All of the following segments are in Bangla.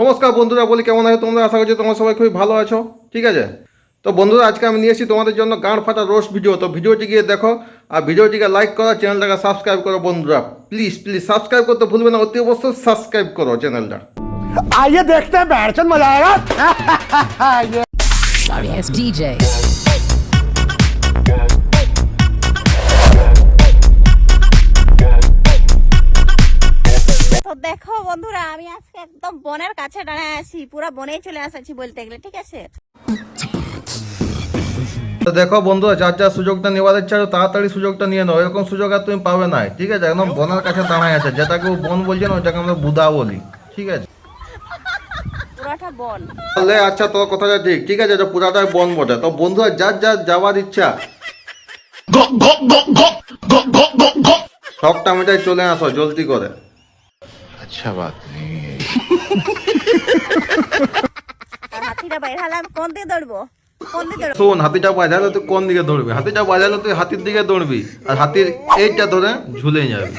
নমস্কার বন্ধুরা বলি কেমন আছে তোমরা? আশা করছি তোমরা সবাই খুবই ভালো আছো। ঠিক আছে? তো বন্ধুরা আজকে আমি নিয়ে এসেছি তোমাদের জন্য গান ফাটা রোস ভিডিও তো ভিডিওটি গিয়ে দেখো আর ভিডিওটিকে লাইক করো চ্যানেলটাকে সাবস্ক্রাইব করো বন্ধুরা। প্লিজ প্লিজ সাবস্ক্রাইব করতে ভুলবে না অতি অবশ্যই সাবস্ক্রাইব করো চ্যানেলটা আইয়ে দেখতে মজা আয়েগা দেখো বন্ধুরা আমি আজকে একদম বনের কাছে দাঁড়ায় আছি পুরো বনেই চলে আসছি বলতে গেলে ঠিক আছে? তো দেখো বন্ধুরা যার যার সুযোগটা নেওয়ার ইচ্ছা আছে, তাড়াতাড়ি সুযোগটা নিয়ে নাও এরকম সুযোগ আর তুমি পাবে না। ঠিক আছে একদম বনের কাছে দাঁড়ায় আছে যেটাকে বন বলছে না ওটাকে আমরা বুদা বলি। ঠিক আছে? পুরোটা বন। তাহলে আচ্ছা তোর কথাটা ঠিক। ঠিক আছে এটা পুরাটাই বন বটে। তো বন্ধুরা যার যার যাওয়ার ইচ্ছা সবটা মিটাই চলে আসো জলদি করে। আচ্ছা বাত শোন হাতিটা তুই কোন দিকে দৌড়বি? হাতিটা তুই হাতির দিকে দৌড়বি আর হাতির এইটা ধরে ঝুলে যাবি।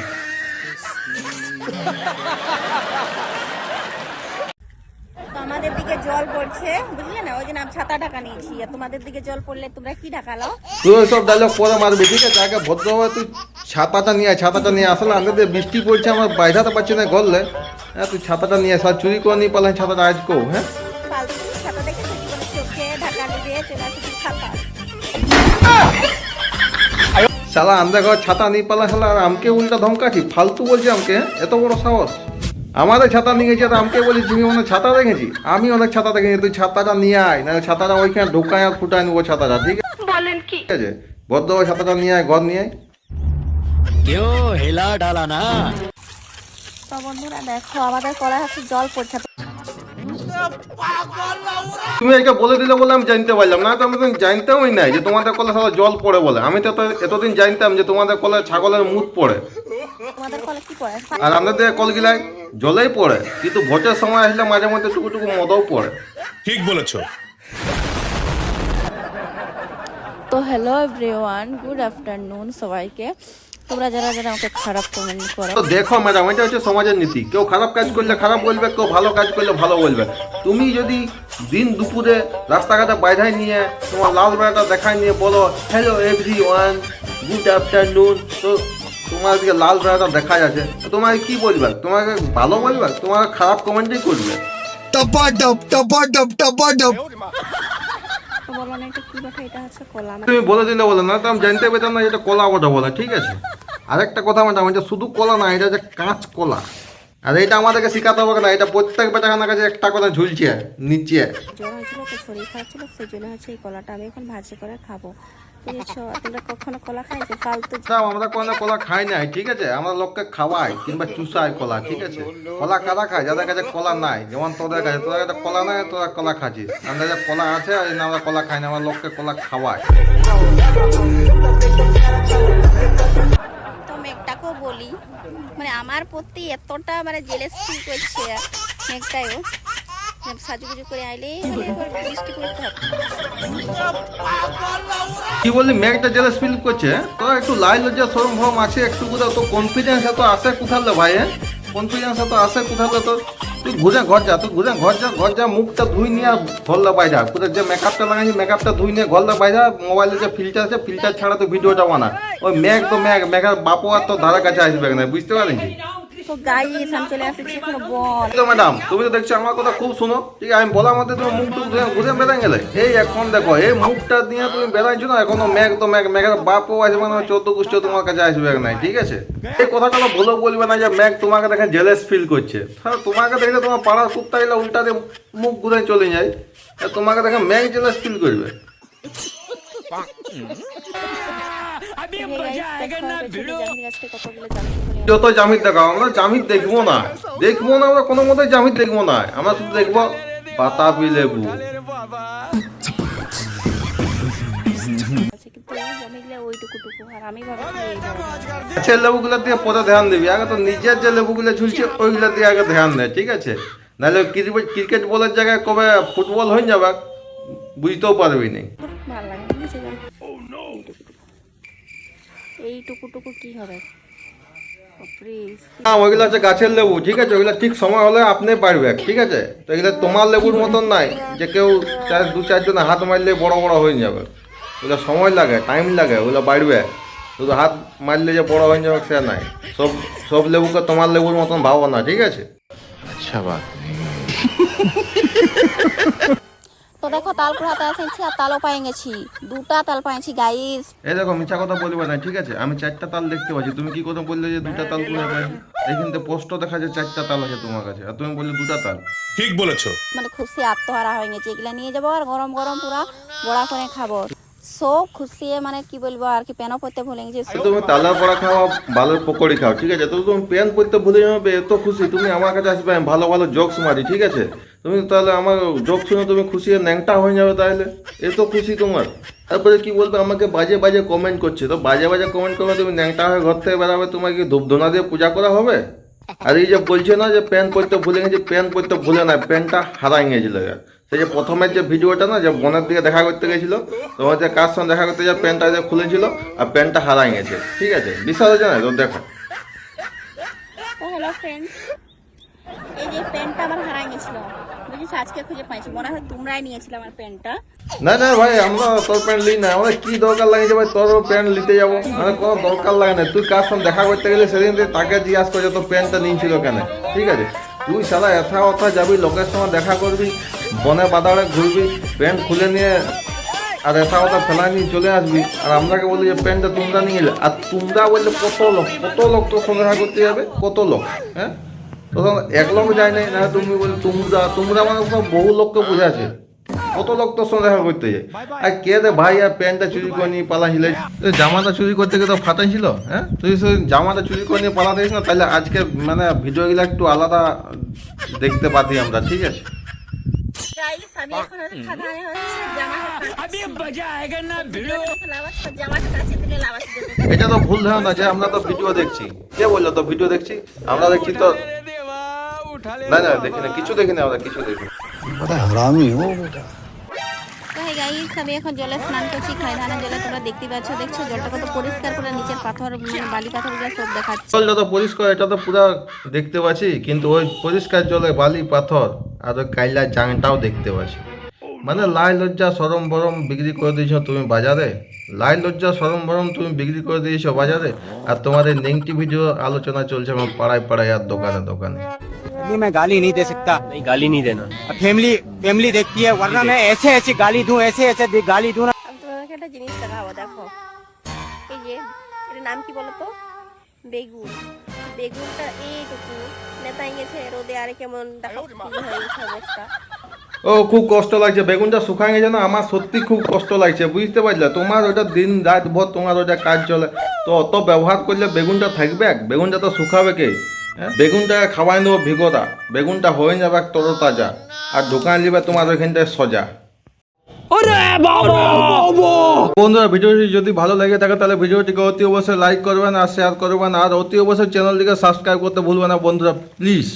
দিকে জল পড়ছে বুঝলে না? ওই জন্য আমি ছাতা ঢাকা নিয়েছি। আর তোমাদের দিকে জল পড়লে তোমরা কি ঢাকালো তুই সব ডায়লগ পরে মারবি ঠিক আছে? আগে ভদ্র তুই ছাতাটা নিয়ে আয় ছাতাটা নিয়ে আসলে আমাদের বৃষ্টি পড়ছে আমার বাইরাতে পারছি না গললে। হ্যাঁ তুই ছাতাটা নিয়ে আস আর চুরি করে নিয়ে পারলে ছাতাটা হ্যাঁ দেখে কি ছাতা শালা আন্দা ঘর ছাতা নিয়ে পালা শালা আর আমকে উল্টা ধমকাছি ফালতু বলছি আমকে এত বড় সাহস। আমাদের ছাতা নিয়ে গেছি আর আমকে বলি তুমি অনেক ছাতা দেখেছি? আমি অনেক ছাতা দেখেছি তুই ছাতাটা নিয়ে আয় না ছাতাটা ওইখানে ঢুকায় আর ফুটায় নেব ছাতাটা ঠিক আছে? বলেন কি? ঠিক আছে? বদ্ধ ছাতাটা নিয়ে আয় ঘর নিয়ে আয়। কেউ হেলা ডালা না। তুমি এটা বলে দিলে বলে আমি জানতে পারলাম না তো আমি তো জানতামই নাই যে তোমাদের কলে সারা জল পড়ে বলে। আমি তো এতদিন জানতাম যে তোমাদের কলে ছাগলের মুখ পড়ে। আর আমাদের কল জলেই পড়ে কিন্তু ভোটের সময় আসলে মাঝে মধ্যে টুকু টুকু মদও পড়ে। ঠিক বলেছ। তো হ্যালো এভরিওয়ান গুড আফটারনুন সবাইকে। তোমরা যারা যারা আমাকে খারাপ কমেন্ট করে। তো দেখো ম্যাডাম এটা হচ্ছে সমাজের নীতি। কেউ খারাপ কাজ করলে খারাপ বলবে কেউ ভালো কাজ করলে ভালো বলবে। তুমি যদি দিন দুপুরে রাস্তাঘাটে বাইরে নিয়ে তোমার লাল বেড়াটা দেখায় নিয়ে বলো hello every one good afternoon তো তোমার দিকে লাল বেড়াটা দেখা যাচ্ছে তোমাকে কি বলবে? তোমাকে ভালো বলবে? তোমাকে খারাপ কমেন্টই করবে। তো বলো না এটা কি কথা এটা হচ্ছে কলা মানে তুমি বলে দিলে বলে না তো আমি জানতে পেতাম না এটা কলা ওটা বলে ঠিক আছে? আরেকটা কথা ম্যাডাম যে শুধু কলা না এটা যে কাঁচ কলা। আর এটা আমাদেরকে শেখাতে হবে না এটা প্রত্যেক বেটাখানার কাছে একটা করে ঝুলছে নিচে জ্বর হয়েছিল তো শরীর খারাপ ছিল সেই জন্য হচ্ছে এই কলাটা আমি এখন ভাজি করে খাব। তোমরা কখনো কলা ফালতু আমরা কোনো কলা খাই নাই ঠিক আছে? আমরা লোককে খাওয়াই কিংবা চুষাই কলা ঠিক আছে? কলা কারা খায়? যাদের কাছে কলা নাই যেমন তোদের কাছে তোদের কাছে কলা নাই তোরা কলা খাচ্ছিস। আমাদের কাছে কলা আছে আর আমরা কলা খাই না আমরা লোককে কলা খাওয়াই। বলি মানে আমার প্রতি এতটা মানে জেলেস ফিল করছে মেঘটাও সাজুগুজু করে আইলে মানে বৃষ্টি পড়তে হবে। কি বললি মেঘটা জেলাস ফিল করছে? তো একটু লাই লজ্জা সরম আছে একটু কোথাও তো কনফিডেন্স এত আসে কোথালে ভাই কনফিডেন্স এত আসে কোথালে তো তুই ঘুরে ঘর যা, তুই ঘুরে ঘর যা ঘর যা, মুখটা ধুই নিয়ে আর ঘরলা বাইরা কোথায় যে মেকআপটা লাগাইছি মেকআপটা ধুই নিয়ে ঘরলা বাইরা মোবাইলে যে ফিল্টার আছে ফিল্টার ছাড়া তো ভিডিওটা বানা ওই ম্যাগ তো মেঘ ম্যাগের বাপু আর তো ধারা কাছে আসবে না, বুঝতে পারেন তো গাইস আমি চলে আসছি এখন বন তো ম্যাডাম তুমি তো দেখছ আমার কথা খুব শুনো। ঠিক আছে আমি বলার মধ্যে তুমি মুখ টুক ঘুরে বেড়াই গেলে। এই এখন দেখো এই মুখটা দিয়ে তুমি বেড়াইছো না এখনও মেঘ তো মেঘ মেঘের বাপও আসবে না চোদ্দ গোষ্ঠী তোমার কাছে আসবে নাই ঠিক আছে? এই কথাগুলো ভুলেও বলবে না যে মেঘ তোমাকে দেখে জেলেস ফিল করছে। তাহলে তোমাকে দেখলে তোমার পাড়ার কুত্তা গেলে উল্টা দিয়ে মুখ ঘুরে চলে যায় তোমাকে দেখে মেঘ জেলেস ফিল করবে। যত জামির দেখাও আমরা জামির দেখব না। দেখব না আমরা কোনো মতে জামির দেখব না। আমরা শুধু দেখব বাতাবি লেবু। গাছের লেবুগুলোর দিকে পরে ধ্যান দিবি। আগে তো নিজের যে লেবুগুলো ঝুলছে ওইগুলোর দিকে আগে ধ্যান দে ঠিক আছে? নাহলে ক্রিকেট ক্রিকেট বলের জায়গায় কবে ফুটবল হয়ে যাবে বুঝতেও পারবি না। না ওইগুলো হচ্ছে গাছের লেবু ঠিক আছে? ওইগুলো ঠিক সময় হলে আপনি পারবে ঠিক আছে? তো এগুলো তোমার লেবুর মতন নাই যে কেউ চার দু চারজন হাত মারলে বড় বড় হয়ে যাবে। ওগুলো সময় লাগে টাইম লাগে ওগুলো বাড়বে। শুধু হাত মারলে যে বড় হয়ে যাবে সে নাই। সব সব লেবুকে তোমার লেবুর মতন ভাবো না ঠিক আছে? আচ্ছা বাত দেখো তাল কুড়াতে এসেছি আর তালও পাই গেছি দুটা তাল পাইছি গাইস এই দেখো মিছা কথা বলবে না ঠিক আছে? আমি চারটা তাল দেখতে পাচ্ছি। তুমি কি কথা বললে যে দুটা তাল তুলে পাইছি এইখানতে পোস্ট দেখা যায় চারটা তাল আছে তোমার কাছে আর তুমি বললে দুটা তাল। ঠিক বলেছ। মানে খুশি আত্মহারা হয়ে গেছে এগুলা নিয়ে যাব আর গরম গরম পুরা বড়া করে খাব। সব খুশি মানে কি বলব আর কি প্যানও পড়তে ভুলে গেছি তো তুমি তালার পড়া খাও বালের পকোড়ি খাও ঠিক আছে? তো তুমি প্যান পড়তে ভুলে যাবে এত খুশি তুমি আমার কাছে আসবে ভালো ভালো জোকস মারি ঠিক আছে? তুমি তাহলে আমার জোক শুনে তুমি খুশি ন্যাংটা হয়ে যাবে তাহলে? এত খুশি তোমার। তারপরে কি বলবে? আমাকে বাজে বাজে কমেন্ট করছে। তো বাজে বাজে কমেন্ট করবে তুমি ন্যাংটা হয়ে ঘর থেকে বেরাবে? তোমাকে ধূপধনা দিয়ে পূজা করা হবে? আর এই যে বলছে না যে প্যান পরতে ভুলে গেছে প্যান পরতে ভুলে না প্যানটা হারাই গেছিল সেই যে প্রথমের যে ভিডিওটা না, যে বনের দিকে দেখা করতে গেছিল, তোমার যে কার সঙ্গে দেখা করতে যে প্যান্টটা যে খুলেছিল, আর প্যান্টটা হারাই গেছে। ঠিক আছে? বিশ্বাস হচ্ছে না? তো দেখো। হ্যালো ফ্রেন্ডস এই যে প্যান্টটা আমার হারাই গেছিল। না না ভাই, আমরা তোর প্যান্ট লিই না। আমাদের কি দরকার লাগে ভাই? তোর প্যান্ট নিতে যাব। মানে কোনো দরকার লাগে না। তুই কার সঙ্গে দেখা করতে গেলে সেদিন তাকে জিজ্ঞাসা করে তোর প্যান্টটা নিয়েছিল কেন? ঠিক আছে? তুই সারা এথা অথা যাবি, লোকের সঙ্গে দেখা করবি, বনে বাদাড়ে ঘুরবি, প্যান্ট খুলে নিয়ে আর এথা কথা ফেলা নিয়ে চলে আসবি। আর আমরাকে বলি যে, প্যান্টটা তোমরা নিয়ে এলে আর তোমরা বললে কত লোক? কত লোক তোর সঙ্গে দেখা করতে যাবে? কত লোক? হ্যাঁ? তখন এক লোক যায় নাই না তুমি বলে তোমরা তোমরা মানে বহু লোককে বোঝাচ্ছে কত লোক তোর সঙ্গে দেখা করতে যায়। আর কে দে ভাই আর প্যান্টটা চুরি করে নিয়ে পালা হিলে। জামাটা চুরি করতে গিয়ে তো ফাটাই ছিল হ্যাঁ? তুই সেই জামাটা চুরি করে নিয়ে পালা পালাতে না? তাহলে আজকে মানে ভিডিওগুলো একটু আলাদা দেখতে পাতি আমরা ঠিক আছে। এটা তো ভুল ধারণা যে আমরা তো ভিডিও দেখছি। কে বলল তো ভিডিও দেখছি? আমরা দেখছি তো দেখতে বালি পাচ্ছি কিন্তু ওই পরিষ্কার জলে বালি পাথর আর ওই কাইলার জাংটাও দেখতে পাচ্ছি। মানে লাই লজ্জা সরম বরম বিক্রি করে দিয়েছ তুমি বাজারে? লাই লজ্জা সরম বরম তুমি বিক্রি করে দিয়েছ বাজারে? আর তোমাদের নেংটি ভিডিও আলোচনা চলছে আমার পাড়ায় পাড়ায় আর দোকানে দোকানে। फैमिली में गाली नहीं दे सकता नहीं गाली नहीं देना फैमिली फैमिली देखती है वरना मैं ऐसे ऐसी गाली दूं ऐसे ऐसे दे- गाली दूं ना আমি তোমাদেরকে একটা জিনিস দেখাবো দেখো এই যে এটার নাম কি বলো তো বেগুন বেগুনটা এইটুকু নেতাই গেছে রোদে আরে কেমন দেখো কি হয়ে গেছে অবস্থা ও খুব কষ্ট লাগছে বেগুনটা শুকাই গেছে না আমার সত্যি খুব কষ্ট লাগছে বুঝতে পারলে তোমার ওটা দিন রাত ভর তোমার ওটা কাজ চলে তো অত ব্যবহার করলে বেগুনটা থাকবে বেগুনটা তো শুকাবে কে হ্যাঁ? বেগুনটা খাওয়াই নেব ভিগতা বেগুনটা হয়ে যাবে তর তাজা আর দোকান লিবে তোমার ওইখানটায় সজা। বন্ধুরা ভিডিওটি যদি ভালো লেগে থাকে তাহলে ভিডিওটিকে অতি অবশ্যই লাইক করবেন আর শেয়ার করবেন। আর অতি অবশ্যই চ্যানেলটিকে সাবস্ক্রাইব করতে ভুলবেন না বন্ধুরা প্লিজ